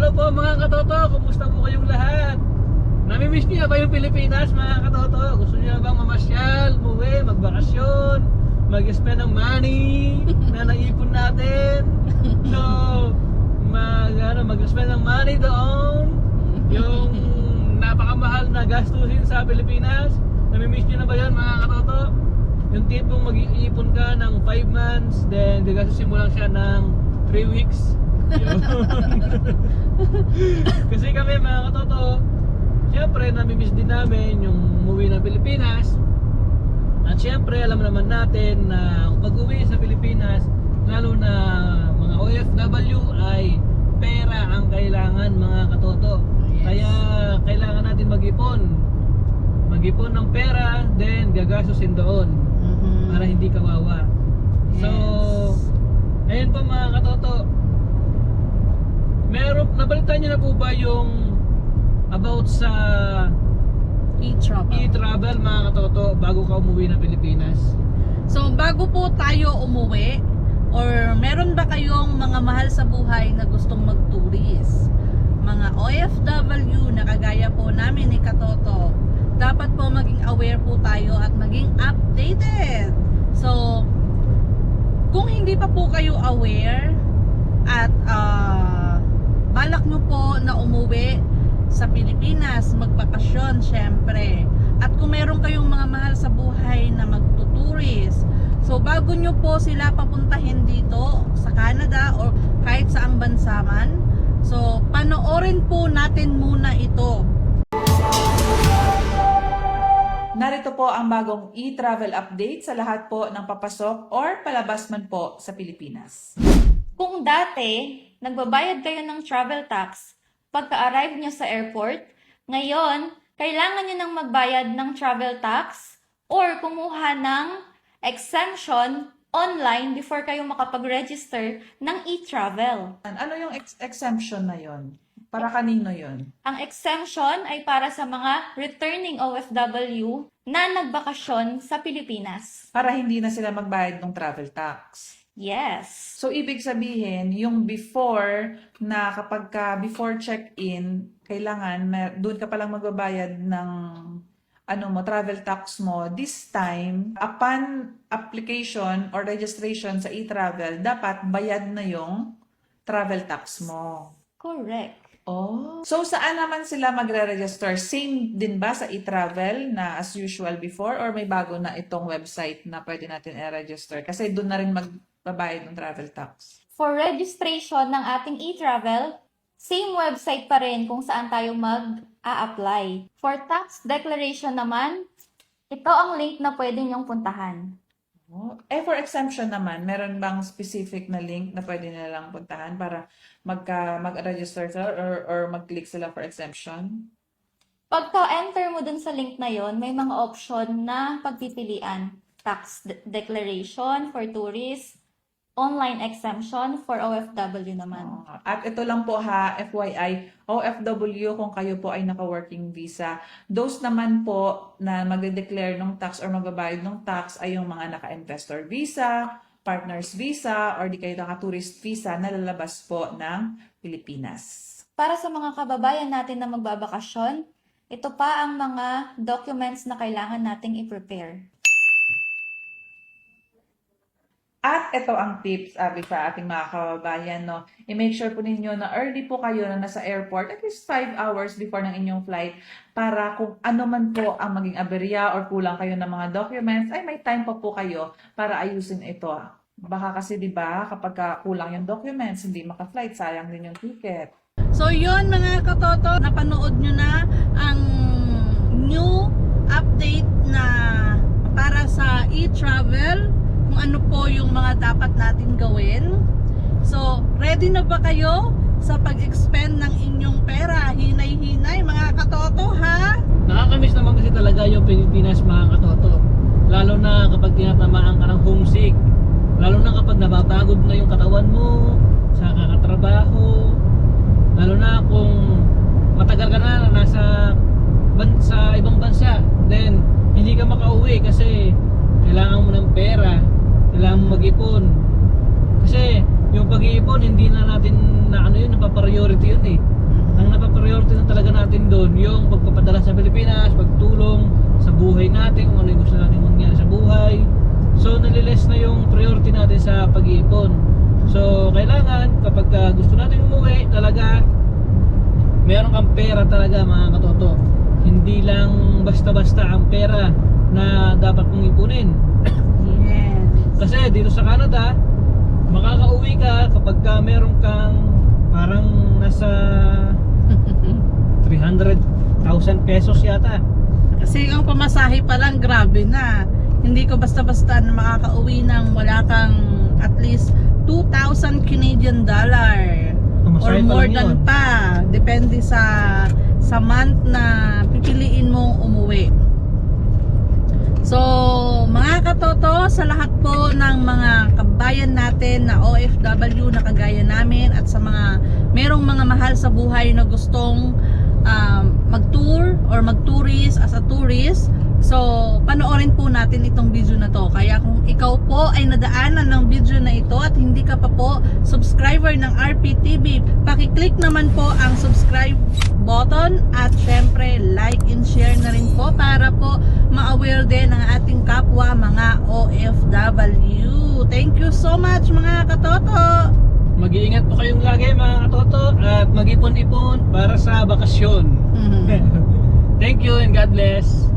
Hello po mga katoto, kumusta po kayong lahat? Namimiss niyo ba yung Pilipinas mga katoto? Gusto niyo bang mamasyal, umuwi, magbakasyon, mag-spend ng money na naipon natin? So, mag, ano, mag-spend ng money doon, yung napakamahal na gastusin sa Pilipinas. Namimiss niyo na ba yun mga katoto? Yung tipong mag-iipon ka ng 5 months, then gagastusin mo lang siya ng 3 weeks. Kasi kami mga katoto, syempre namimiss din namin yung umuwi ng Pilipinas. At syempre alam naman natin na pag uwi sa Pilipinas, lalo na mga OFW ay pera ang kailangan mga katoto. Yes. Kaya kailangan natin mag-ipon. Mag-ipon ng pera, then gagastusin doon Mhm. para hindi kawawa. So, Yes. ayun po mga katoto. Meron, nabalitaan niyo na po ba yung about sa E-travel. e-travel mga katoto bago ka umuwi ng Pilipinas? So, bago po tayo umuwi, or meron ba kayong mga mahal sa buhay na gustong mag-tourist? Mga OFW na kagaya po namin ni Katoto, dapat po maging aware po tayo at maging updated. So, kung hindi pa po kayo aware at ah, balak nyo po na umuwi sa Pilipinas, magbakasyon syempre. At kung meron kayong mga mahal sa buhay na magtuturis, so bago nyo po sila papuntahin dito sa Canada or kahit saang bansa man, so panoorin po natin muna ito Narito po ang bagong e-travel update sa lahat po ng papasok or palabas man po sa Pilipinas. Kung dati, nagbabayad kayo ng travel tax pagka-arrive nyo sa airport, ngayon, kailangan nyo nang magbayad ng travel tax or kumuha ng exemption online before kayo makapag-register ng e-travel. Ano yung ex- exemption na yon? Para kanino yon? Ang exemption ay para sa mga returning OFW na nagbakasyon sa Pilipinas. Para hindi na sila magbayad ng travel tax. Yes. So, ibig sabihin, yung before na kapag ka before check-in, kailangan, doon ka palang magbabayad ng ano mo, travel tax mo. This time, upon application or registration sa e-travel, dapat bayad na yung travel tax mo. Correct. Oh. So, saan naman sila magre-register? Same din ba sa e-travel na as usual before or may bago na itong website na pwede natin i-register? Kasi doon na rin magbabayad ng travel tax. For registration ng ating e-travel, same website pa rin kung saan tayo mag-a-apply. For tax declaration naman, ito ang link na pwede niyong puntahan. Oh. Eh, for exemption naman, meron bang specific na link na pwede nilang puntahan para magka, mag-register sila or, or mag-click sila for exemption? Pagka-enter mo dun sa link na yon, may mga option na pagpipilian. Tax de- declaration for tourists, online exemption for OFW naman. Oh, At ito lang po ha, FYI, OFW kung kayo po ay naka-working visa. Those naman po na magde-declare ng tax or magbabayad ng tax ay yung mga naka-investor visa, partners visa, or di kayo naka-tourist visa na lalabas po ng Pilipinas. Para sa mga kababayan natin na magbabakasyon, ito pa ang mga documents na kailangan nating i-prepare. At ito ang tips, Abby, sa ating mga kababayan, no? I-make sure po ninyo na early po kayo na nasa airport, at least 5 hours before ng inyong flight, para kung ano man po ang maging aberya or kulang kayo ng mga documents, ay may time pa po kayo para ayusin ito. Baka kasi, di ba, kapag ka kulang yung documents, hindi maka-flight, sayang din yung ticket. So yun mga katoto, napanood nyo na ang new update na para sa e-travel, ano po yung mga dapat natin gawin. So, ready na ba kayo sa pag-expend ng inyong pera? Hinay-hinay mga katoto ha? Nakakamiss naman kasi talaga yung Pilipinas mga katoto. Lalo na kapag tinatamaan ka ng homesick. Lalo na kapag napapagod na yung katawan mo sa kakatrabaho. Lalo na kung matagal ka na nasa ban sa ibang bansa. Then, hindi ka makauwi kasi kailangan mo ng pera. Kailangan mo mag-ipon. Kasi, yung pag-iipon, hindi na natin na ano yun, napapriority yun eh. Ang napapriority na talaga natin doon, yung pagpapadala sa Pilipinas, pagtulong sa buhay natin, kung ano yung gusto natin mangyari sa buhay. So, naliles na yung priority natin sa pag-iipon. So, kailangan, kapag ah, gusto natin umuwi, talaga, meron kang pera talaga mga katoto. Hindi lang basta-basta ang pera na dapat mong ipunin. Yes. Kasi dito sa Canada, makakauwi ka kapag ka meron kang parang nasa 300,000 pesos yata. Kasi ang pamasahe pa lang, grabe na. Hindi ko basta-basta na makakauwi ng wala kang at least 2,000 Canadian dollar. Or Pamasahe more than yun. pa. Depende sa sa month na pipiliin mong umuwi. So, mga katoto, sa lahat po ng mga kabayan natin na OFW na kagaya namin at sa mga merong mga mahal sa buhay na gustong um, mag-tour or mag-tourist as a tourist, so panoorin po natin itong video na to. Kaya kung ikaw po ay nadaanan ng video na ito at hindi ka pa po subscriber ng RPTV, pakiclick naman po ang subscribe button at syempre like and share na rin po para po ma-aware din ng ating kapwa mga OFW. Thank you so much mga katoto! Mag-iingat po kayong lagi mga katoto at mag-ipon-ipon para sa bakasyon. Mhm. Thank you and God bless.